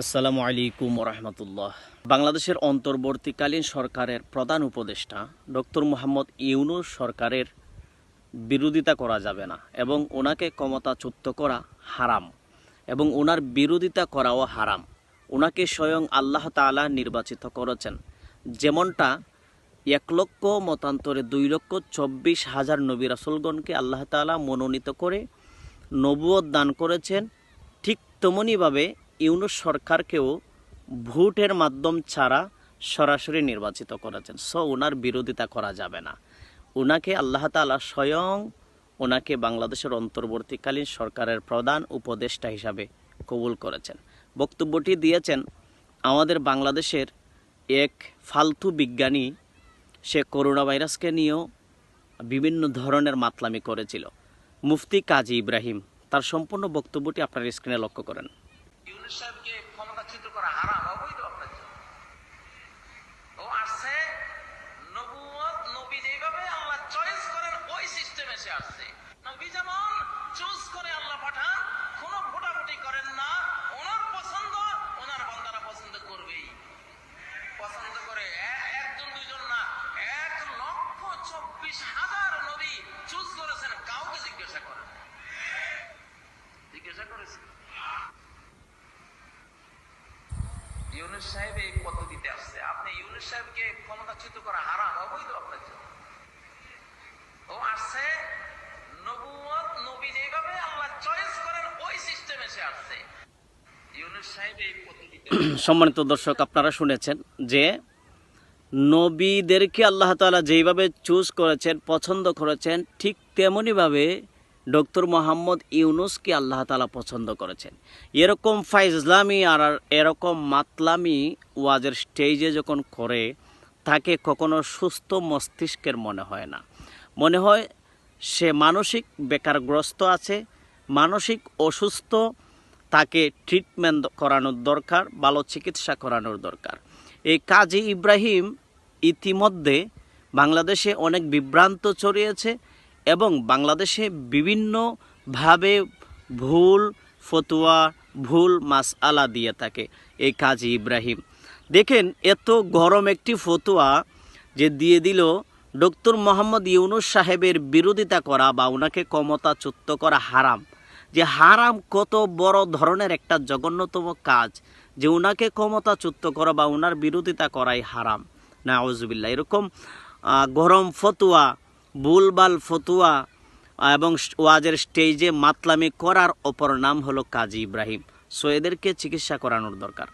আসসালামু আলাইকুম রহমতুল্লাহ বাংলাদেশের অন্তর্বর্তীকালীন সরকারের প্রধান উপদেষ্টা ডক্টর মোহাম্মদ ইউনুস সরকারের বিরোধিতা করা যাবে না এবং ওনাকে ক্ষমতাচ্যুত করা হারাম এবং ওনার বিরোধিতা করাও হারাম। ওনাকে স্বয়ং আল্লাহ তাআলা নির্বাচিত করেছেন। যেমনটা এক লক্ষ মতান্তরে দুই লক্ষ চব্বিশ হাজার নবী রাসুলগণকে আল্লাহ তাআলা মনোনীত করে নবুয়ত দান করেছেন, ঠিক তেমনইভাবে ইউনুস সরকারকেও ভোটের মাধ্যম ছাড়া সরাসরি নির্বাচিত করেছেন। সো ওনার বিরোধিতা করা যাবে না। ওনাকে আল্লাহ তাআলা স্বয়ং ওনাকে বাংলাদেশের অন্তর্বর্তীকালীন সরকারের প্রধান উপদেষ্টা হিসাবে কবুল করেছেন। বক্তব্যটি দিয়েছেন আমাদের বাংলাদেশের এক ফালতু বিজ্ঞানী। সে করোনা ভাইরাসকে নিয়েও বিভিন্ন ধরনের মাতলামি করেছিল। মুফতি কাজী ইব্রাহিম, তার সম্পূর্ণ বক্তব্যটি আপনার স্ক্রিনে লক্ষ্য করেন। ইউনুস সাহেবকে ক্ষমতাচ্যুত করা হারাম অবৈধ আপনার জন্য ও আসছে নবুয়ত নবী যেভাবে আল্লাহ চয়েস করেন ওই সিস্টেমে সে আসছে নবী যেমন চুজ করে আল্লাহ পাঠান কোনো ভোটাভুটি করেন না ওনার পছন্দ ওনার বান্দারা পছন্দ করবেই পছন্দ করে এ- একজন দুইজন না এক লক্ষ চব্বিশ হাজার নবী চুজ করেছেন কাউকে জিজ্ঞাসা করেন নাই। জিজ্ঞাসা করেছেন সাহেব এই পদ্ধতিতে আসছে। আপনি সাহেবকে ক্ষমতাচ্যুত করা হারাম আপনার জন্য। ও আসছে নবুয়ত নবী যেভাবে আল্লাহ চয়েস করেন, ওই সিস্টেমে সে আসছে। সম্মানিত দর্শক, আপনারা শুনেছেন যে নবীদেরকে আল্লাহ তাআলা যেইভাবে চুজ করেছেন, পছন্দ করেছেন, ঠিক তেমনইভাবে ডক্টর মোহাম্মদ ইউনুসকে আল্লাহ তাআলা পছন্দ করেছেন। এরকম ফাইজলামি আর এরকম মাতলামি ওয়াজের স্টেজে যখন করে, তাকে কখনো সুস্থ মস্তিষ্কের মনে হয় না। মনে হয় সে মানসিক বেকারগ্রস্ত আছে, মানসিক অসুস্থ, তাকে ট্রিটমেন্ট করানোর দরকার, ভালো চিকিৎসা করানোর দরকার। এই কাজী ইব্রাহিম ইতিমধ্যে বাংলাদেশে অনেক বিভ্রান্ত ছড়িয়েছে এবং বাংলাদেশে বিভিন্নভাবে ভুল ফতুয়া, ভুল মাসআলা দিয়ে থাকে এই কাজী ইব্রাহিম। দেখেন, এত গরম একটি ফতুয়া যে দিয়ে দিল ডক্টর মোহাম্মদ ইউনুস সাহেবের বিরোধিতা করা বা ওনাকে ক্ষমতাচ্যুত করা হারাম। যে হারাম কত বড় ধরনের একটা জঘন্যতম কাজ যে ওনাকে ক্ষমতাচ্যুত করা বা ওনার বিরোধিতা করাই হারাম। না আউজুবিল্লা এরকম গরম ফতুয়া বুলবাল ফতুয়া এবং ওয়াজের স্টেজে মাতলামি করার অপর নাম হলো কাজী ইব্রাহিম। সো এদেরকে চিকিৎসা করানোর দরকার।